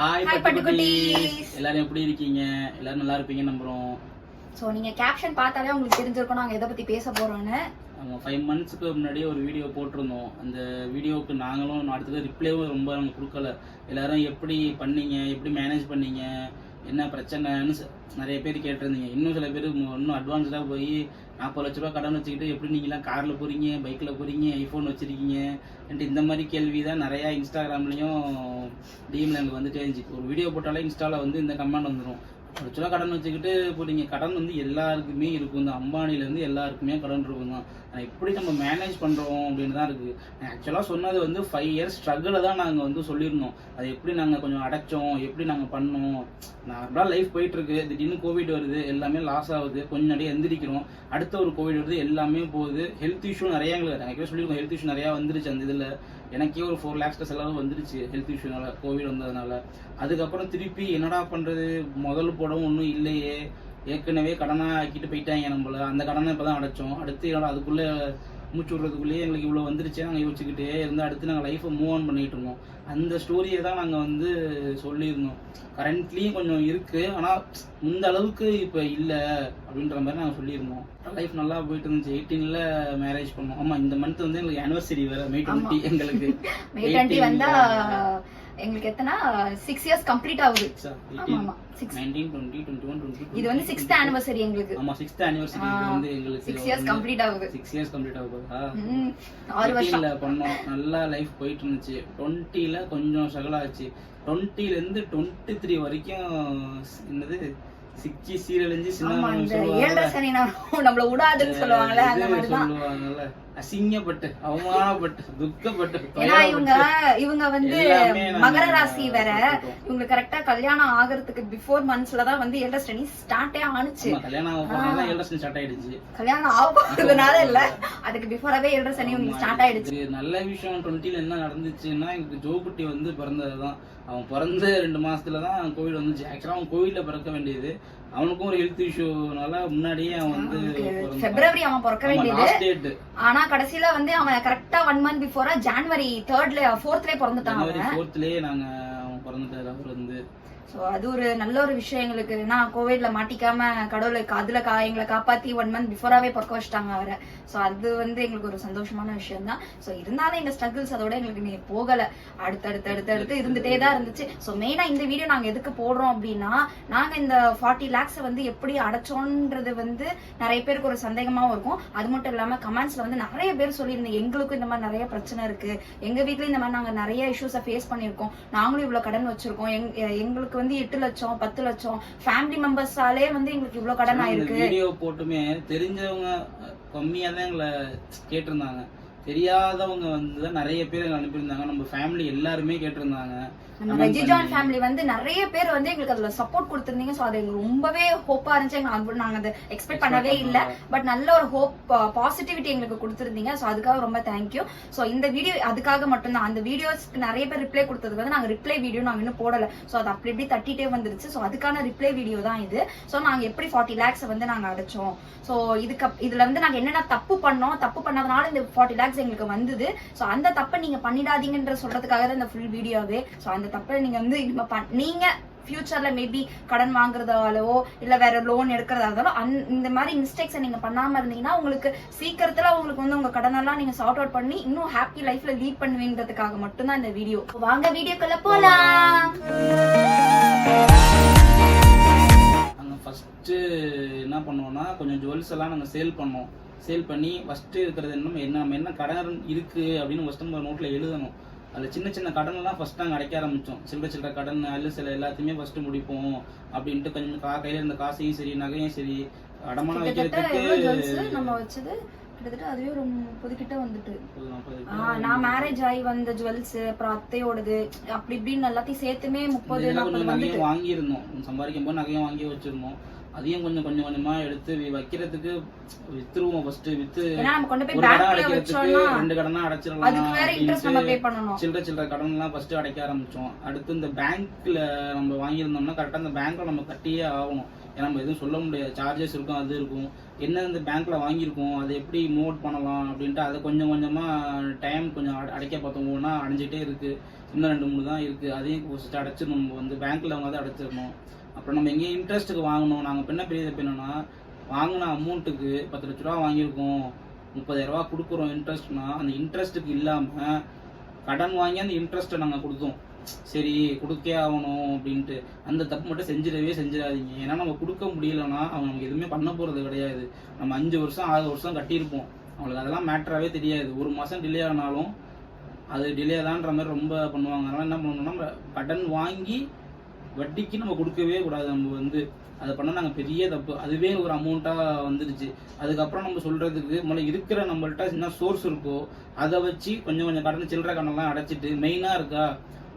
Hi பட்டுக்குட்டீஸ். எல்லாரும் எப்படி இருக்கீங்க? எல்லாரும் நல்லா இருப்பீங்க நம்புறோம். ஸோ நீங்க கேப்ஷன் பார்த்தாலே உங்களுக்கு தெரிஞ்சிருக்கும் நாங்க எதை பத்தி பேச போறோம்னு. நம்ம ஃபைவ் மந்த்ஸ்க்கு முன்னாடியே ஒரு வீடியோ போட்டிருந்தோம். அந்த வீடியோவுக்கு நாங்களும் அடுத்தது ரிப்ளைவும் ரொம்ப நாங்க கொடுக்கல. எல்லாரும் எப்படி பண்ணீங்க? எப்படி மேனேஜ் பண்ணீங்க? என்ன பிரச்சனைன்னு நிறைய பேர் கேட்டிருந்தீங்க. இன்னும் சில பேர் இன்னும் அட்வான்ஸ்டாக போய் நாற்பது லட்ச ரூபா கடன் வச்சுக்கிட்டு எப்படி நீங்களாம் காரில் போகிறீங்க பைக்கில் போகிறீங்க ஐஃபோன் வச்சுருக்கீங்க? இந்த மாதிரி கேள்வி தான் நிறையா இன்ஸ்டாகிராம்லேயும் டிஎம்ல எனக்கு வந்துட்டே இருந்துச்சு. ஒரு வீடியோ போட்டாலே இன்ஸ்டாவில் வந்து இந்த கமெண்ட் வந்துடும் ஆக்சுவலாக கடன் வச்சுக்கிட்டு இப்போ நீங்கள் கடன் வந்து எல்லாருக்குமே இருக்கும். இந்த அம்பானிலேருந்து எல்லாருக்குமே கடன் இருக்கும் தான். எப்படி நம்ம மேனேஜ் பண்ணுறோம் அப்படின்னு தான் இருக்குது ஆக்சுவலாக சொன்னது வந்து ஃபைவ் இயர்ஸ் ஸ்ட்ரகிளை தான் நாங்கள் வந்து சொல்லியிருந்தோம். அது எப்படி நாங்கள் கொஞ்சம் அடைச்சோம்? எப்படி நாங்கள் பண்ணோம்? நார்மலாக லைஃப் போயிட்டுருக்கு. திடீர்னு கோவிட் வருது. எல்லாமே லாஸ் ஆகுது. கொஞ்சம் நிறைய எந்திரிக்கிறோம். அடுத்த ஒரு கோவிட் வருது. எல்லாமே போகுது. ஹெல்த் இஷ்யூ நிறையா எங்களுக்கு நிறைய சொல்லியிருக்கோம். ஹெல்த் இஷ்யூ நிறையா வந்துருச்சு அந்த இதில். எனக்கே ஒரு ஃபோர் லேக்ஸ்க்கு செலவு வந்துருச்சு ஹெல்த் இஷ்யூனால கோவிட் வந்ததுனால. அதுக்கப்புறம் திருப்பி என்னடா பண்றது? முதல் போடவும் ஒன்றும் இல்லையே. ஏற்கனவே கடனா ஆக்கிட்டு போயிட்டாங்க நம்மள. அந்த கடனை இப்பதான் அடைச்சோம். அடுத்து என்னடா அதுக்குள்ளே மூச்சு விடுறதுக்குள்ளேயே எங்களுக்கு இவ்வளோ வந்துருச்சே. நாங்கள் யோசிச்சுக்கிட்டே இருந்து அடுத்து நாங்கள் லைஃப்பை மூவ் ஆன் இருந்தோம். அந்த ஸ்டோரியை தான் நாங்கள் வந்து சொல்லியிருந்தோம். கரண்ட்லியும் கொஞ்சம் இருக்கு. ஆனால் இந்த அளவுக்கு இப்போ இல்லை அப்படின்ற மாதிரி நாங்கள் சொல்லியிருந்தோம். லைஃப் நல்லா போயிட்டு இருந்துச்சு. எயிட்டீனில் மேரேஜ் பண்ணோம். ஆமாம் இந்த மந்த் வந்து எங்களுக்கு ஆனிவர்சரி வேற. மே டுவெண்ட்டி எங்களுக்கு. எங்களுக்கு எத்தனை? சிக்ஸ் இயர்ஸ் கம்ப்ளீட் ஆகுது. ஆமா சிக்ஸ் இது வந்து சிக்ஸ்த் ஆனிவர்சரி எங்களுக்கு. ஆமா சிக்ஸ்த் ஆனிவர்சரி வந்து எங்களுக்கு சிக்ஸ் இயர்ஸ் கம்ப்ளீட் ஆகுது. சிக்ஸ் இயர்ஸ் கம்ப்ளீட் ஆக போதா ம், ஆறு வருஷம் 18 ல பண்ணோம். நல்லா லைஃப் போயிட்டு இருந்துச்சு டுவெண்ட்டில கொஞ்சம் ஸ்ட்ரகிள் ஆச்சு. டுவெண்ட்டில இருந்து டுவெண்ட்டி த்ரீ வரைக்கும் என்னது? சிக்கி சீரழிஞ்சு சின்ன நம்மள விடாதுன்னு சொல்லுவாங்கல்ல அந்த மாதிரி தான் சொல்லுவாங்கல்ல. அசிங்கப்பட்டு அவமானப்பட்டு துக்கப்பட்டு ஏன்னா இவங்க இவங்க வந்து மகர ராசி வேற. இவங்க கரெக்டா கல்யாணம் ஆகிறதுக்கு பிஃபோர் மந்த்ஸ்ல தான் வந்து ஏழரை சனி ஸ்டார்டே ஆனுச்சு கல்யாணம் ஆக போனா ஏழரை ஸ்டார்ட் ஆயிடுச்சு. கல்யாணம் ஆக போறதுனால இல்ல. அதுக்கு பிஃபோராவே சனி உங்களுக்கு ஸ்டார்ட் ஆயிடுச்சு. நல்ல விஷயம். டுவெண்ட்டில என்ன நடந்துச்சுன்னா எங்களுக்கு ஜோகுட்டி வந்து பிறந்ததுதான். அவன் பிறந்த ரெண்டு மாசத்துல தான் கோவிட் வந்துச்சு. ஆக்சுவலா அவன் கோவிட்ல பிறக்க வேண்டியது. அவனுக்கும் ஒரு ஹெல்த் இஷ்யூனால முன்னாடியே அவன் வந்து பிப்ரவரி அவன் பிறக்க வேண்டியது. ஆனா கடைசியில வந்து அவன் கரெக்டா ஒன் மந்த் பிஃபோரா ஜான்வரி தேர்ட்ல ஃபோர்த்லயே பிறந்துட்டான் ஃபோர்த்லயே நாங்க அவன் பிறந்துட்டாரு அவர் சோ அது ஒரு நல்ல ஒரு விஷயம் எங்களுக்கு. நான் கோவிட்ல மாட்டிக்காம கடவுளுக்கு அதுல கா எங்களை காப்பாத்தி ஒன் மந்த் பிஃபோராவே பிறக்க வச்சிட்டாங்க அவரை. சோ அது வந்து எங்களுக்கு ஒரு சந்தோஷமான விஷயம் தான் சோ இருந்தாலும் எங்க ஸ்ட்ரகிள்ஸ் அதோட எங்களுக்கு நீ போகல. அடுத்தடுத்து அடுத்து அடுத்து இருந்துட்டே தான் இருந்துச்சு. சோ மெயினா இந்த வீடியோ நாங்க எதுக்கு போடுறோம் அப்படின்னா நாங்க இந்த ஃபார்ட்டி லேக்ஸ் வந்து எப்படி அடைச்சோன்றது வந்து நிறைய பேருக்கு ஒரு சந்தேகமாவும் இருக்கும். அது மட்டும் இல்லாம கமெண்ட்ஸ்ல வந்து நிறைய பேர் சொல்லியிருந்தீங்க எங்களுக்கும் இந்த மாதிரி நிறைய பிரச்சனை இருக்கு. எங்க வீட்லயும் இந்த மாதிரி நாங்க நிறைய இஷ்யூஸை ஃபேஸ் பண்ணியிருக்கோம். நாங்களும் இவ்வளவு கடன் வச்சிருக்கோம். எங்- எங்களுக்கு வந்து எட்டு லட்சம் பத்து லட்சம். ஃபேமிலி மெம்பர்ஸாலே வந்து எங்களுக்கு இவ்வளவு கடன் ஆயிருக்கு. வீடியோ போட்டுமே தெரிஞ்சவங்க கம்மியா தான் எங்களை கேட்டிருந்தாங்க. தெரியாதவங்க வந்து நிறைய பேர் அனுப்பியிருந்தாங்க. நம்ம ஃபேமிலி எல்லாருமே கேட்டிருந்தாங்க. நம்ம பண்ணி. ஃபேமிலி வந்து நிறைய பேர் வந்து எங்களுக்கு அதுல சப்போர்ட் கொடுத்திருந்தீங்க. சோ அது எங்களுக்கு ரொம்பவே ஹோப்பா இருந்துச்சு. எங்க அது நாங்க அதை எக்ஸ்பெக்ட் பண்ணவே இல்ல. பட் நல்ல ஒரு ஹோப் பாசிட்டிவிட்டி எங்களுக்கு கொடுத்திருந்தீங்க. சோ அதுக்காக ரொம்ப தேங்க்யூ சோ இந்த வீடியோ அதுக்காக மட்டும்தான். அந்த வீடியோஸ்க்கு நிறைய பேர் ரிப்ளை கொடுத்ததுக்கு வந்து நாங்க ரிப்ளை வீடியோ நாங்க இன்னும் போடல. சோ அது அப்படி இப்படி தட்டிட்டே வந்துருச்சு. சோ அதுக்கான ரிப்ளை வீடியோ தான் இது. சோ நாங்க எப்படி ஃபார்ட்டி லேக்ஸ் வந்து நாங்க அடைச்சோம். சோ இதுக்கு இதுல வந்து நாங்க என்னென்ன தப்பு பண்ணோம் தப்பு பண்ணதுனால இந்த ஃபார்ட்டி லேக்ஸ் எங்களுக்கு வந்தது. ஸோ அந்த தப்பை நீங்க பண்ணிடாதீங்கன்ற சொல்றதுக்காக தான் இந்த ஃபுல் வீடியோவே. ஸோ அந்த தப்பை நீங்க வந்து பண்- நீங்க ஃபியூச்சர்ல மேபி கடன் வாங்குறதாலவோ இல்ல வேற லோன் எடுக்கிறதா இருந்தாலும் அந்த- இந்த மாதிரி மிஸ்டேக்ஸை நீங்க பண்ணாம இருந்தீங்கன்னா உங்களுக்கு சீக்கிரத்துல உங்களுக்கு வந்து உங்க கடனெல்லாம் நீங்க சார்ட் அவுட் பண்ணி இன்னும் ஹாப்பி லைஃப்ல லீட் பண்ணுவீங்கிறதுக்காக மட்டும்தான் இந்த வீடியோ. வாங்க வீடியோக்குள்ள போலாம். என்ன பண்ணுவோம்னா கொஞ்சம் ஜுவல்ஸ் எல்லாம் நாங்கள் சேல் பண்ணோம். சேல் பண்ணி ஃபஸ்ட்டு இருக்கிறது என்ன என்ன நம்ம என்ன கடன் இருக்குது அப்படின்னு ஃபஸ்ட்டு நம்ம நோட்டில் எழுதணும். அதில் சின்ன சின்ன கடன்லாம் ஃபஸ்ட் நாங்கள் அடைக்க ஆரம்பித்தோம் சில்லற சில்லற கடன் அல்ல சில எல்லாத்தையுமே ஃபஸ்ட்டு முடிப்போம் அப்படின்ட்டு கொஞ்சம் கா கையில் இருந்த காசையும் சரி நகையும் சரி ஜுவல்ஸ் வைக்கிறதுக்கு நம்ம வச்சது? கிட்டத்தட்ட அதுவே ஒரு முப்பது கிட்ட வந்துட்டு. நான் மேரேஜ் ஆகி வந்த ஜுவல்ஸ் அப்புறம் அத்தையோடது அப்படி இப்படின்னு எல்லாத்தையும் சேர்த்துமே முப்பது நாற்பது வாங்கியிருந்தோம். சம்பாதிக்கும் போது நகையும் வாங்கி வச்சிருந்தோம். அதையும் கொஞ்சம் கொஞ்சம் கொஞ்சமா எடுத்து வைக்கிறதுக்கு வித்துருவோம் ஃபர்ஸ்ட் வித்து ஒரு கடன் அடைக்கிறதுக்கு ரெண்டு கடனா அடைச்சிடலாம் சில்லற சில்லற கடன் எல்லாம் ஃபர்ஸ்ட் அடைக்க ஆரம்பிச்சோம். அடுத்து இந்த பேங்க்ல நம்ம வாங்கியிருந்தோம்னா கரெக்டா அந்த பேங்க்ல நம்ம கட்டியே ஆகணும். ஏன்னா நம்ம எதுவும் சொல்ல முடியாது. சார்ஜஸ் இருக்கும் அது இருக்கும். என்ன இந்த பேங்க்ல வாங்கியிருக்கோம் அதை எப்படி மூவ் பண்ணலாம் அப்படின்ட்டு அதை கொஞ்சம் கொஞ்சமாக டைம் கொஞ்சம் அட- அடைக்க பார்த்தோம். ஒவ்வொன்றா அடைஞ்சிட்டே இருக்கு. இன்னும் ரெண்டு மூணு தான் இருக்கு. அதையும் ஃபஸ்ட்டு அடைச்சிடணும். நம்ம வந்து பேங்க்ல வந்து அடைச்சிடணும். அப்புறம் நம்ம எங்கேயும் இன்ட்ரெஸ்ட்டுக்கு வாங்கணும். நாங்கள் என்ன பெரிய தப்பு என்னன்னா வாங்கின அமௌண்ட்டுக்கு பத்து லட்ச ரூபா வாங்கியிருக்கோம். முப்பதாயிரரூபா கொடுக்குறோம் இன்ட்ரெஸ்ட்னா அந்த இன்ட்ரெஸ்ட்டுக்கு இல்லாமல் கடன் வாங்கி அந்த இன்ட்ரெஸ்ட்டை நாங்கள் கொடுத்தோம். சரி கொடுக்கே ஆகணும் அப்படின்ட்டு. அந்த தப்பு மட்டும் செஞ்சிடவே செஞ்சிடாதீங்க. ஏன்னா நம்ம கொடுக்க முடியலன்னா அவங்க நமக்கு எதுவுமே பண்ண போகிறது கிடையாது. நம்ம அஞ்சு வருஷம் ஆறு வருஷம் கட்டியிருப்போம். அவங்களுக்கு அதெல்லாம் மேட்டராகவே தெரியாது. ஒரு மாதம் டிலே ஆனாலும் அது டிலே தான்ற மாதிரி ரொம்ப பண்ணுவாங்க. அதனால் என்ன பண்ணணும்னா நம்ம கடன் வாங்கி வட்டிக்கு நம்ம கொடுக்கவே கூடாது. நம்ம வந்து அதை பண்ணால் நாங்கள் பெரிய தப்பு. அதுவே ஒரு அமௌண்ட்டாக வந்துடுச்சு அதுக்கப்புறம் நம்ம சொல்கிறதுக்கு முதல்ல இருக்கிற நம்மள்ட்ட என்ன சோர்ஸ் இருக்கோ அதை வச்சு கொஞ்சம் கொஞ்சம் கடன் சில்லற கடனெல்லாம் அடைச்சிட்டு மெயினாக இருக்கா?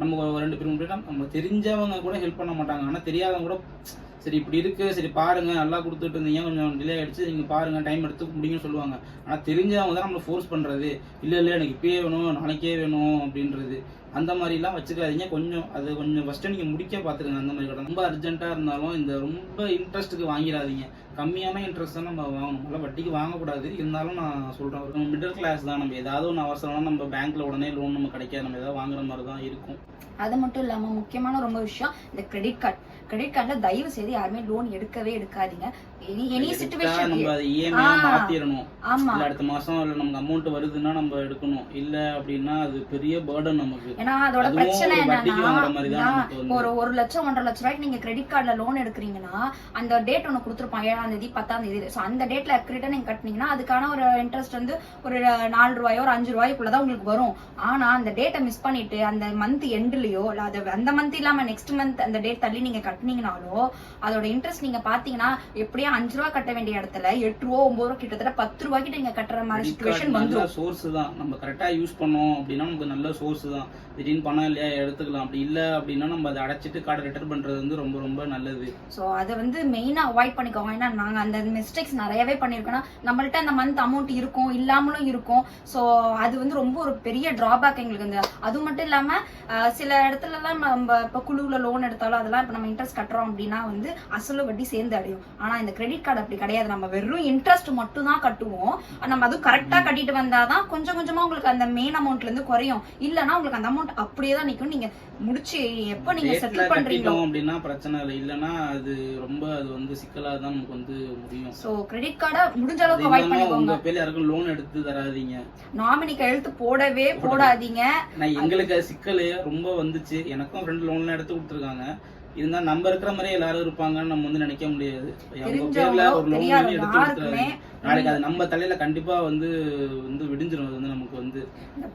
நம்ம ஒரு ரெண்டு பேரும் நம்ம தெரிஞ்சவங்க கூட ஹெல்ப் பண்ண மாட்டாங்க. ஆனால் தெரியாதவங்க கூட சரி இப்படி இருக்கு சரி பாருங்க நல்லா கொடுத்துட்டு இருந்தீங்க கொஞ்சம் டிலே ஆயிடுச்சு நீங்க பாருங்க டைம் எடுத்து முடியும்னு சொல்லுவாங்க. ஆனால் தெரிஞ்சவங்க தான் நம்மளை ஃபோர்ஸ் பண்றது. இல்லை இல்லை எனக்கு இப்பயே வேணும் நாளைக்கே வேணும் அப்படின்றது. அந்த மாதிரிலாம் வச்சுக்காதீங்க. கொஞ்சம் அது கொஞ்சம் ஃபஸ்ட்டு நீங்கள் முடிக்க பார்த்துருங்க அந்த மாதிரி கடன் ரொம்ப அர்ஜென்ட்டாக இருந்தாலும் இந்த ரொம்ப இன்ட்ரெஸ்ட்டுக்கு வாங்கிடாதீங்க. கம்மியான இன்ட்ரெஸ்ட் தான் நம்ம வாங்கணும். நல்லா வட்டிக்கு வாங்கக்கூடாது. இருந்தாலும் நான் சொல்கிறேன் நம்ம மிடில் கிளாஸ் தான். நம்ம ஏதாவது ஒன்று அவசரம்னா நம்ம பேங்க்கில் உடனே லோன் நம்ம கிடைக்காது. நம்ம ஏதாவது வாங்குற மாதிரி தான் இருக்கும். அது மட்டும் இல்லாமல் முக்கியமான ரொம்ப விஷயம் இந்த கிரெடிட் கார்டு கிரெடிட் கார்டுல தயவு செய்து யாருமே லோன் எடுக்கவே எடுக்காதீங்க. எனி எனி சுச்சுவேஷன் நம்ம அதை இஎம்ஐ ஆ. மாத்திரணும். ஆமா. அடுத்த மாசம் இல்ல நமக்கு அமௌண்ட் வருதுன்னா நம்ம எடுக்கணும். இல்ல அப்படின்னா அது பெரிய பேர்டன் நமக்கு. ஏன்னா அதோட பிரச்சனை என்னன்னா. ஒரு ஒரு லட்சம் ஒன்றரை லட்சம் ரூபாய்க்கு நீங்க கிரெடிட் கார்டுல லோன் எடுக்கிறீங்கன்னா அந்த டேட் ஒன்று கொடுத்துருப்பான் ஏழாம் தேதி பத்தாம் தேதி. ஸோ அந்த டேட்ல அக்ரிட்டா நீங்க கட்டினீங்கன்னா அதுக்கான ஒரு இன்ட்ரெஸ்ட் வந்து ஒரு நாலு ரூபாயோ ஒரு அஞ்சு ரூபாய்க்குள்ளதான் உங்களுக்கு வரும். ஆனா அந்த டேட்டை மிஸ் பண்ணிட்டு அந்த மந்த் எண்ட்லயோ இல்ல அது அந்த மந்த் இல்லாம நெக்ஸ்ட் மந்த் அந்த டேட் தள்ளி நீங்க கட்டினீங்கனாலோ அதோட இன்ட்ரெஸ்ட் நீங்க பாத்தீங்கன்னா எப்படியும் அஞ்சு ரூபா கட்ட வேண்டிய இடத்துல எட்டு ரூபா ஒன்பது ரூபா கிட்டத்தட்ட பத்து ரூபாய்க்கு நீங்க கட்டுற மாதிரி சுச்சுவேஷன் நல்ல வந்துரும். சோர்ஸ் தான். நம்ம கரெக்டா யூஸ் பண்ணோம் அப்படின்னா நமக்கு நல்ல சோர்ஸ் தான். திடீர்னு பணம் இல்லையா எடுத்துக்கலாம். அப்படி இல்ல அப்படின்னா நம்ம அதை அடைச்சிட்டு கார்டை ரிட்டர்ன் பண்றது வந்து ரொம்ப ரொம்ப நல்லது. ஸோ அதை வந்து மெயினாக அவாய்ட் பண்ணிக்கோங்க. ஏன்னா நாங்கள் அந்த மிஸ்டேக்ஸ் நிறையவே பண்ணியிருக்கோம்னா நம்மள்ட்ட அந்த மந்த் அமௌண்ட் இருக்கும் இல்லாமலும் இருக்கும். ஸோ அது வந்து ரொம்ப ஒரு பெரிய டிராபேக் எங்களுக்கு. அது மட்டும் இல்லாமல் சில இடத்துலலாம் நம்ம இப்போ குழுவில் லோன் எடுத்தாலும் அதெல்லாம் இப்போ நம்ம இன்ட்ரெஸ்ட் கட்டுறோம் அப்படின்னா வந்து அசலும் வட்டி சேர்ந்து அடையும். ஆனால் இந்த கிரெடிட் கார்டு அப்படி கிடையாது. நம்ம வெறும் இன்ட்ரெஸ்ட் மட்டும் தான் கட்டுவோம். நம்ம அதுவும் கரெக்டாக கட்டிட்டு வந்தாதான் கொஞ்சம் கொஞ்சமாக உங்களுக்கு அந்த மெயின் அமௌண்ட்லேருந்து குறையும். இல்லைன்னா உங்களுக்கு அந்த அமௌண்ட் அப்படியே தான் நிற்கும் நீங்கள் முடிச்சு எப்போ நீங்கள் டேட்ல செட்டில் பண்ணுறீங்களோ அப்படின்னா பிரச்சனை இல்லை. இல்லைன்னா அது ரொம்ப அது வந்து சிக்கலா தான் நமக்கு வந்து முடியும். ஸோ கிரெடிட் கார்டை முடிஞ்ச அளவுக்கு அவாய்ட் பண்ணிக்கோங்க. பேர்ல யாருக்கும் லோன் எடுத்து தராதீங்க. நாமினி கையெழுத்து போடவே போடாதீங்க. நான் எங்களுக்கு சிக்கல். ரொம்ப வந்துச்சு. எனக்கும் ஃப்ரெண்ட் லோன்லாம் எடுத்து கொடுத்துருக்காங்க. இருந்தா நம்ம இருக்கிற மாதிரியே எல்லாரும் இருப்பாங்கன்னு நம்ம வந்து நினைக்க முடியாது. நாளைக்கு அது நம்ம தலையில கண்டிப்பா வந்து வந்து விடிஞ்சிரும். அது வந்து நமக்கு வந்து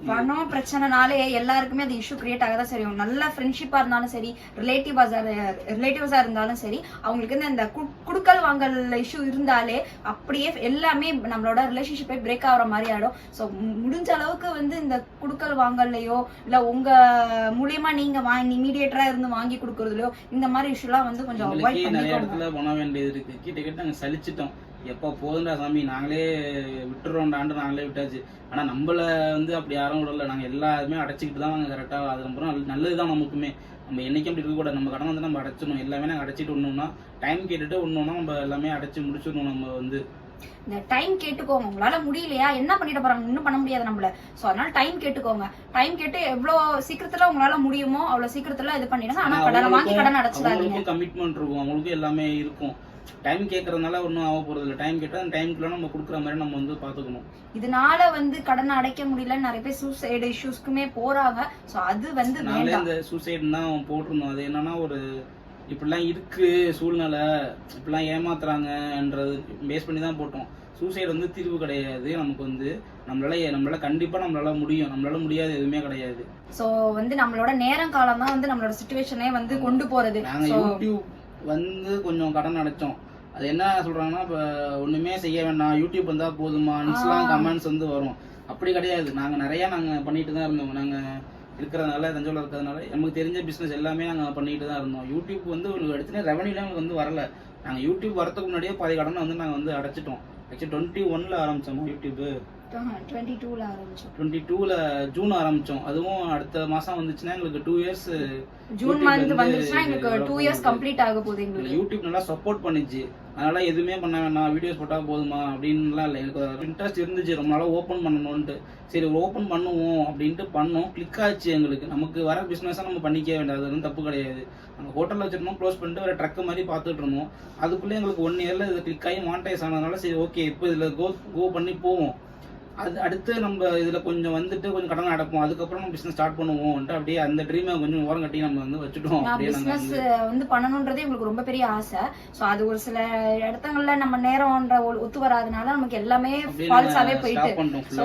பணம் பிரச்சனைனாலே எல்லாருக்குமே அது இஷ்யூ கிரியேட் ஆகதான் சரி. நல்ல ஃப்ரெண்ட்ஷிப்பா இருந்தாலும் சரி ரிலேட்டிவா ரிலேட்டிவ்ஸா இருந்தாலும் சரி அவங்களுக்கு வந்து இந்த குடுக்கல் வாங்கல் இஷ்யூ இருந்தாலே அப்படியே எல்லாமே நம்மளோட ரிலேஷன்ஷிப்பே பிரேக் ஆகுற மாதிரி ஆயிடும். ஸோ முடிஞ்ச அளவுக்கு வந்து இந்த குடுக்கல் வாங்கல்லையோ இல்ல உங்க மூலியமா நீங்க வாங்கி மீடியேட்டரா இருந்து வாங்கி கொடுக்கறதுலயோ இந்த மாதிரி இஷ்யூலாம் வந்து கொஞ்சம் அவாய்ட் நிறைய இடத்துல பண்ண வேண்டியது இருக்கு. கிட்ட கிட்ட நாங்க சலிச்சிட்டோம். எப்போ போதுண்டா சாமி நாங்களே விட்டுறோண்டாண்டு நாங்களே விட்டாச்சு. ஆனா நம்மள வந்து அப்படி யாரும் விடல. நாங்க எல்லாருமே அடைச்சிக்கிட்டு தான் நாங்க கரெக்டா அது ரொம்ப நல்ல- நல்லதுதான் நமக்குமே. நம்ம என்னைக்கும் அப்படி இருக்கக்கூடாது. நம்ம கடன் வந்து நம்ம அடைச்சிடணும். எல்லாமே நாங்க அடைச்சிட்டு ஒண்ணுனா டைம் கேட்டுட்டு ஒண்ணுனா நம்ம எல்லாமே அடைச்சு முடிச்சிடணும். நம்ம வந்து இந்த டைம் கேட்டுக்கோங்க. உங்களால முடியலையா? என்ன பண்ணிட்டு போறாங்க? இன்னும் பண்ண முடியாது நம்மள. சோ அதனால டைம் கேட்டுக்கோங்க. டைம் கேட்டு எவ்வளவு சீக்கிரத்துல உங்களால முடியுமோ அவ்வளவு சீக்கிரத்துல இது பண்ணிடுங்க. ஆனா கடனை வாங்கி கடன் அடைச்சிடாதீங்க. கமிட்மெண்ட் இருக்கும். அவங்களுக்கும் எல்லாமே இருக்கும். டைம் கேட்கறதுனால ஒன்றும் ஆக போறது இல்லை. டைம் கேட்டால் அந்த டைம்குள்ள நம்ம கொடுக்குற மாதிரி நம்ம வந்து பார்த்துக்கணும். இதனால வந்து கடனை அடைக்க முடியலன்னு நிறைய பேர் சூசைடு இஷ்யூஸ்க்குமே போறாங்க. சோ அது வந்து இந்த சூசைடு தான் போட்டிருந்தோம். அது என்னன்னா ஒரு இப்படிலாம் இருக்கு சூழ்நிலை. இப்படிலாம் ஏமாத்துறாங்கன்றது பேஸ் பண்ணி தான் போட்டோம். சூசைடு வந்து தீர்வு கிடையாது நமக்கு வந்து. நம்மளால நம்மளால கண்டிப்பா நம்மளால முடியும். நம்மளால முடியாது எதுவுமே கிடையாது. சோ வந்து நம்மளோட நேரம் காலம் தான் வந்து நம்மளோட சுச்சுவேஷனே வந்து கொண்டு போறது. நாங்க யூடியூப் வந்து கொஞ்சம் கடன் அடைச்சோம். அது என்ன சொல்றாங்கன்னா இப்ப ஒண்ணுமே செய்ய வேண்டாம். யூடியூப் வந்தா போதுமா? இன்ஸ்டாலாம் ஆ. கமெண்ட்ஸ் வந்து வரும். அப்படி கிடையாது. நாங்க நிறைய நாங்க பண்ணிட்டு தான் இருந்தோம். நாங்க இருக்கிறதுனால தஞ்சாவூரில் இருக்கிறதுனால நமக்கு தெரிஞ்ச பிஸ்னஸ் எல்லாமே நாங்கள் பண்ணிட்டு தான் இருந்தோம். யூடியூப் வந்து உங்களுக்கு எடுத்துனே ரெவன்யூலாம் எங்களுக்கு வந்து வரல. நாங்கள் யூடியூப் வரதுக்கு முன்னாடியே பாதி கடனை வந்து நாங்கள் வந்து அடைச்சிட்டோம். ஆக்சுவலி டுவெண்ட்டி ஒன்ல ஆரம்பிச்சோம் யூடியூப்பு டுவெண்ட்டி ஆரம்பிச்சோம். டூவில் ஜூன் ஆரம்பித்தோம் அதுவும் அடுத்த மாதம் வந்துச்சுன்னா எங்களுக்கு டூ இயர்ஸ் ஜூன் மந்த் வந்துருச்சுன்னா எங்களுக்கு டூ இயர்ஸ் கம்ப்ளீட் ஆக போகுது எங்களுக்கு. யூடியூப் நல்லா சப்போர்ட் பண்ணுச்சு. அதனால எதுவுமே பண்ண வேணாம் வீடியோஸ் போட்டால் போதுமா அப்படின்லாம் இல்லை. எனக்கு இன்ட்ரெஸ்ட் இருந்துச்சு. ரொம்ப நாளாக ஓப்பன் பண்ணணும்ன்ட்டு. சரி ஓப்பன் பண்ணுவோம் அப்படின்ட்டு பண்ணோம். கிளிக் ஆச்சு எங்களுக்கு. நமக்கு வர பிஸ்னஸாக நம்ம பண்ணிக்க வேண்டாம். அது தப்பு கிடையாது. நம்ம ஹோட்டலில் வச்சிருந்தோம். க்ளோஸ் பண்ணிட்டு வேறு ட்ரக்கு மாதிரி பார்த்துட்டு இருந்தோம். அதுக்குள்ளே எங்களுக்கு ஒன் இயரில் இது கிளிக் ஆகி மானிட்டைஸ் ஆனதுனால சரி ஓகே இப்போ இதில் கோ கோ பண்ணி போவோம். அது அடுத்து நம்ம இதில் கொஞ்சம் வந்துட்டு கொஞ்சம் கடன் அடைப்போம் அதுக்கப்புறம் நம்ம பிஸ்னஸ் ஸ்டார்ட் பண்ணுவோம்ன்ட்டு அப்படியே அந்த ட்ரீமை கொஞ்சம் ஓரம் கட்டி நம்ம வந்து வச்சுட்டோம். பிசினஸ் வந்து பண்ணணுன்றதே எங்களுக்கு ரொம்ப பெரிய ஆசை. சோ அது ஒரு சில இடத்துங்கள்ல நம்ம நேரம்ன்ற ஒத்து வராதனால நமக்கு எல்லாமே நாங்க போயிட்டு.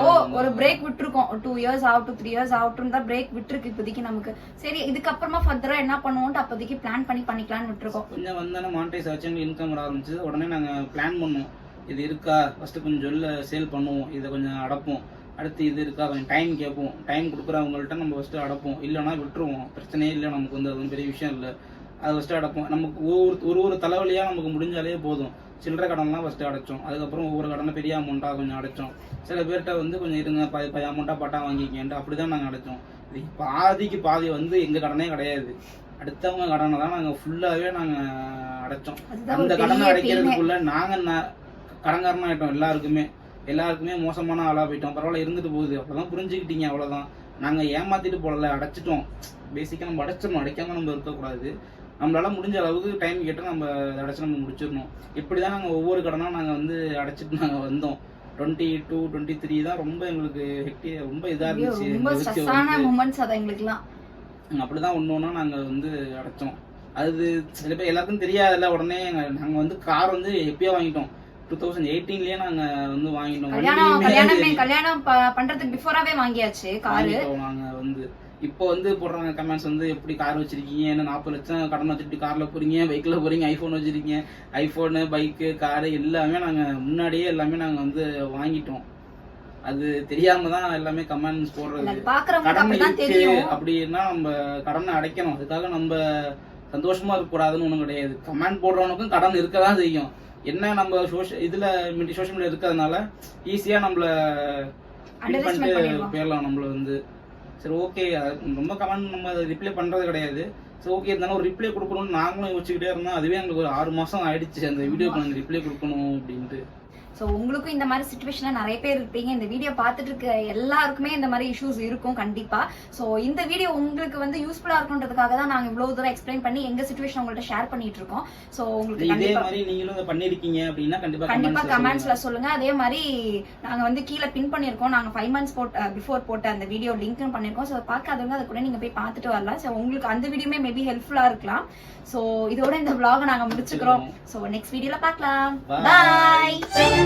ஆ. ஒரு பிரேக் விட்டுருக்கோம். டூ இயர்ஸ் ஆகட்டும் த்ரீ இயர்ஸ் ஆகட்டும் தான் பிரேக் விட்டுருக்கு இப்போதைக்கு நமக்கு. சரி இதுக்கப்புறமா ஃபர்தரா என்ன பண்ணுவோம்ட்டு அப்போதைக்கு பிளான் பண்ணி பண்ணிக்கலாம்னு விட்டுருக்கோம். கொஞ்சம் வந்தானே மானிட்டைஸ் ஆச்சு இன்கம் வர ஆரம்பிச்சது. உடனே நாங்கள் பிளான் பண்ணோம். இது இருக்கா? ஃபஸ்ட்டு கொஞ்சம் சொல்ல சேல் பண்ணுவோம். இதை கொஞ்சம் அடப்போம். அடுத்து இது இருக்கா? கொஞ்சம் டைம் கேட்போம். டைம் கொடுக்குறவங்கள்ட்ட நம்ம ஃபஸ்ட்டு அடப்போம். இல்லைன்னா விட்டுருவோம். பிரச்சனையே இல்லை. நமக்கு வந்து அது பெரிய விஷயம் இல்லை. அது ஃபஸ்ட்டு அடப்போம். நமக்கு ஒரு ஒரு ஒரு தலைவலியாக நமக்கு முடிஞ்சாலே போதும். சில்லறை கடன்லாம் ஃபஸ்ட்டு அடைச்சோம். அதுக்கப்புறம் ஒவ்வொரு கடனை பெரிய அமௌண்ட்டாக கொஞ்சம் அடைச்சோம். சில பேர்கிட்ட வந்து கொஞ்சம் இருங்க பாதி பாதி அமௌண்ட்டாக பாட்டா வாங்கிக்கன்ட்டு அப்படி தான் நாங்கள் அடைச்சோம். இது பாதிக்கு பாதி வந்து எங்கள் கடனே கிடையாது. அடுத்தவங்க கடனை தான் நாங்கள் ஃபுல்லாகவே நாங்கள் அடைச்சோம். அந்த கடனை அடைக்கிறதுக்குள்ள நாங்கள் கடன்காரனா ஆயிட்டோம் எல்லாருக்குமே. எல்லாருக்குமே மோசமான ஆளாக போயிட்டோம். பரவாயில்ல இருந்துட்டு போகுது. அவ்வளோதான் புரிஞ்சுக்கிட்டீங்க அவ்வளோதான் நாங்கள் ஏமாத்திட்டு போடல அடைச்சிட்டோம். பேசிக்காக நம்ம அடைச்சிடணும். அடைக்காம நம்ம இருக்கக்கூடாது. நம்மளால முடிஞ்ச அளவுக்கு டைம் கேட்டு நம்ம அடைச்சு நம்ம முடிச்சிடணும். இப்படி தான் நாங்கள் ஒவ்வொரு கடனாக நாங்கள் வந்து அடைச்சிட்டு நாங்கள் வந்தோம். டுவெண்ட்டி டூ டுவெண்ட்டி த்ரீ தான் ரொம்ப எங்களுக்கு ஹெக்டி ரொம்ப இதாக இருந்துச்சு. எங்களுக்குலாம் அப்படிதான் ஒன்று ஒன்றா நாங்கள் வந்து அடைச்சோம். அது சில பேர் எல்லாருக்கும் தெரியாதுல்ல உடனே நாங்கள் வந்து கார் வந்து எப்பயோ வாங்கிட்டோம். டூ தௌசண்ட் எயிட்டீன்லேயே நாங்கள் வந்து வாங்கிட்டோம். கல்யாணம் கல்யாணமே. கல்யாணம் பண்றதுக்கு பிஃபோராவே வாங்கியாச்சு காரு. நாங்கள் வந்து. இப்போ வந்து போடுறாங்க கமெண்ட்ஸ் வந்து எப்படி கார் வச்சிருக்கீங்க? என்ன நாற்பது லட்சம் கடன் வச்சுட்டு காரில் போறீங்க? பைக்கில் போறீங்க? ஐஃபோன் வச்சிருக்கீங்க? ஐஃபோனு பைக்கு காரு எல்லாமே நாங்கள் முன்னாடியே எல்லாமே நாங்கள் வந்து வாங்கிட்டோம். அது தெரியாம தான் எல்லாமே கமெண்ட்ஸ் போடுறது. கடன் இருக்கு தெரியும். அப்படின்னா நம்ம கடனை அடைக்கணும். அதுக்காக நம்ம சந்தோஷமா இருக்கக்கூடாதுன்னு ஒண்ணும் கிடையாது. கமெண்ட் போடுறவனுக்கும் கடன் இருக்க தான் செய்யும். என்ன நம்ம சோஷியல் இதுல சோஷியல் மீடியா இருக்கிறதுனால ஈஸியா நம்மள. போயிடலாம் நம்மள வந்து. சரி ஓகே ரொம்ப கமெண்ட் நம்ம ரிப்ளை பண்றது கிடையாது. சரி ஓகே இருந்தாலும் ஒரு ரிப்ளை கொடுக்கணும்னு நாங்களும் யோசிச்சுக்கிட்டே இருந்தோம். அதுவே எங்களுக்கு ஒரு ஆறு மாசம் ஆயிடுச்சு அந்த வீடியோக்கு நாங்கள் ரிப்ளை கொடுக்கணும் அப்படின்ட்டு. ஸோ உங்களுக்கும் இந்த மாதிரி சுச்சுவேஷன்ல நிறைய பேர் இருப்பீங்க. இந்த வீடியோ பார்த்துட்டு இருக்க எல்லாருக்குமே இந்த மாதிரி இஷ்யூஸ் இருக்கும் கண்டிப்பா. ஸோ இந்த வீடியோ உங்களுக்கு வந்து யூஸ்ஃபுல்லா இருக்குன்றதுக்காக தான் நாங்க இவ்வளவு தூரம் எக்ஸ்பிளைன் பண்ணி எங்க சுச்சுவேஷன் உங்கள்ட்ட ஷேர் பண்ணிட்டு இருக்கோம். ஸோ உங்களுக்கு இதே கண்டிப்பா மாதிரி நீங்களும் பண்ணிருக்கீங்க அப்படின்னா கண்டிப்பா கண்டிப்பா கமெண்ட்ஸ்ல சொல்லுங்க. அதே மாதிரி நாங்க வந்து கீழே பின் பண்ணிருக்கோம் நாங்க ஃபைவ் மந்த்ஸ் போட் பிஃபோர் போட்ட அந்த வீடியோ லிங்க் பண்ணிருக்கோம் ஸோ பார்க்காதவங்க அதை கூட நீங்க போய் பார்த்துட்டு வரலாம். ஸோ உங்களுக்கு அந்த வீடியோமே மேபி ஹெல்ப்ஃபுல்லா இருக்கலாம். ஸோ இதோட இந்த vlog நாங்க முடிச்சுக்கிறோம். ஸோ நெக்ஸ்ட் வீடியோல பார்க்கலாம். பாய்